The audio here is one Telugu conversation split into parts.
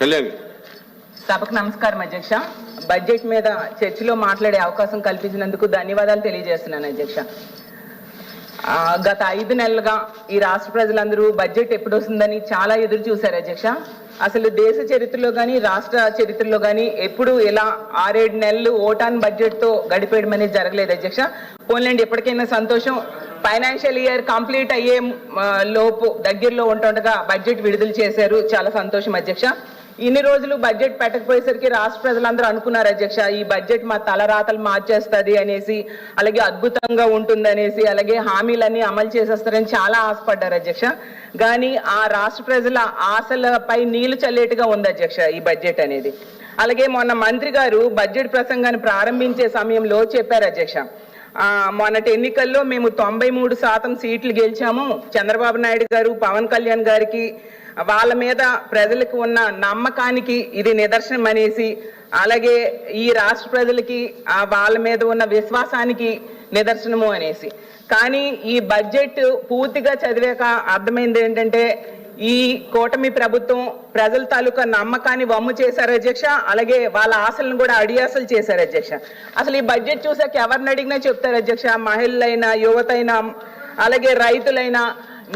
కళ్యాణ్. సభకు నమస్కారం అధ్యక్ష. బడ్జెట్ మీద చర్చలో మాట్లాడే అవకాశం కల్పించినందుకు ధన్యవాదాలు తెలియజేస్తున్నాను అధ్యక్ష. గత ఐదు నెలలుగా ఈ రాష్ట్ర ప్రజలందరూ బడ్జెట్ ఎప్పుడు వస్తుందని చాలా ఎదురు చూశారు అధ్యక్ష. అసలు దేశ చరిత్రలో కానీ రాష్ట్ర చరిత్రలో కానీ ఎప్పుడు ఇలా ఆరేడు నెలలు ఓటాన్ బడ్జెట్తో గడిపేయడం అనేది జరగలేదు అధ్యక్ష. పోన్లండి ఎప్పటికైనా సంతోషం. ఫైనాన్షియల్ ఇయర్ కంప్లీట్ అయ్యే లోపు దగ్గరలో ఉంటుండగా బడ్జెట్ విడుదల చేశారు. చాలా సంతోషం అధ్యక్ష. ఇన్ని రోజులు బడ్జెట్ పెట్టకపోయేసరికి రాష్ట్ర ప్రజలందరూ అనుకున్నారు అధ్యక్ష ఈ బడ్జెట్ మా తలరాతలు మార్చేస్తుంది అనేసి అలాగే అద్భుతంగా ఉంటుంది అనేసి అలాగే హామీలన్నీ అమలు చేసేస్తారని చాలా ఆశపడ్డారు అధ్యక్ష. కానీ ఆ రాష్ట్ర ప్రజల ఆశలపై నీళ్ళు చల్లేటుగా ఉంది అధ్యక్ష ఈ బడ్జెట్ అనేది. అలాగే మొన్న మంత్రి గారు బడ్జెట్ ప్రసంగాన్ని ప్రారంభించే సమయంలో చెప్పారు అధ్యక్ష. మొన్నటి ఎన్నికల్లో మేము తొంభై మూడు శాతం సీట్లు గెలిచాము. చంద్రబాబు నాయుడు గారు పవన్ కళ్యాణ్ గారికి వాళ్ళ మీద ప్రజలకు ఉన్న నమ్మకానికి ఇది నిదర్శనం అనేసి అలాగే ఈ రాష్ట్ర ప్రజలకి ఆ వాళ్ళ మీద ఉన్న విశ్వాసానికి నిదర్శనము అనేసి. కానీ ఈ బడ్జెట్ పూర్తిగా చదివాక అర్థమైంది ఏంటంటే ఈ కూటమి ప్రభుత్వం ప్రజల తాలూకా నమ్మకాన్ని వమ్ము చేశారు అధ్యక్ష అలాగే వాళ్ళ ఆశలను కూడా అడియాసలు చేశారు అధ్యక్ష. అసలు ఈ బడ్జెట్ చూసాక ఎవరిని అడిగినా చెప్తారు అధ్యక్ష మహిళలైనా యువతైనా అలాగే రైతులైనా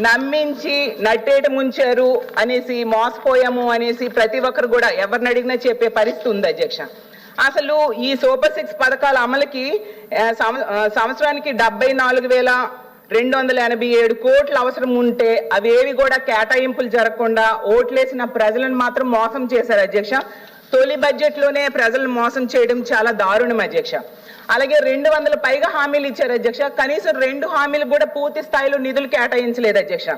నమ్మించి నట్టేట ముంచారు అనేసి మోసపోయాము అనేసి ప్రతి ఒక్కరు కూడా ఎవరిని అడిగినా చెప్పే పరిస్థితి ఉంది అధ్యక్ష. అసలు ఈ సూపర్ సిక్స్ పథకాల అమలుకి సంవత్సరానికి డెబ్బై నాలుగు వేల రెండు వందల ఎనభై ఏడు కోట్లు అవసరం ఉంటే అవేవి కూడా కేటాయింపులు జరగకుండా ఓట్లేసిన ప్రజలను మాత్రం మోసం చేశారు అధ్యక్ష. తొలి బడ్జెట్లోనే ప్రజలను మోసం చేయడం చాలా దారుణం అధ్యక్ష. అలాగే రెండు వందల పైగా హామీలు ఇచ్చారు అధ్యక్ష. కనీసం రెండు హామీలు కూడా పూర్తి స్థాయిలో నిధులు కేటాయించలేదు అధ్యక్ష.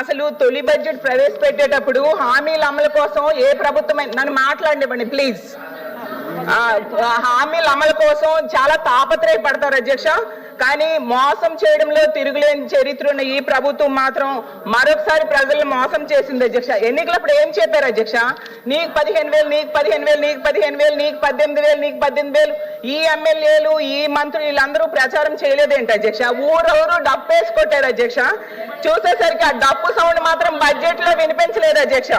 అసలు తొలి బడ్జెట్ ప్రవేశపెట్టేటప్పుడు హామీల అమలు కోసం ఏ ప్రభుత్వం నన్ను మాట్లాడివ్వండి ప్లీజ్. హామీల అమలు కోసం చాలా తాపత్రయపడతారు అధ్యక్ష. కానీ మోసం చేయడంలో తిరుగులేని చరిత్ర ఉన్న ఈ ప్రభుత్వం మాత్రం మరొకసారి ప్రజలను మోసం చేసింది అధ్యక్ష. ఎన్నికలప్పుడు ఏం చెప్పారు అధ్యక్ష? నీకు పదిహేను వేలు నీకు పదిహేను వేలు నీకు పదిహేను వేలు నీకు పద్దెనిమిది వేలు నీకు పద్దెనిమిది వేలు. ఈ ఎమ్మెల్యేలు ఈ మంత్రులు వీళ్ళందరూ ప్రచారం చేయలేదేంటి అధ్యక్ష? ఊరెవరు డప్పు వేసి కొట్టారు అధ్యక్ష. చూసేసరికి ఆ డప్పు సౌండ్ మాత్రం బడ్జెట్లో వినిపించలేదు అధ్యక్ష.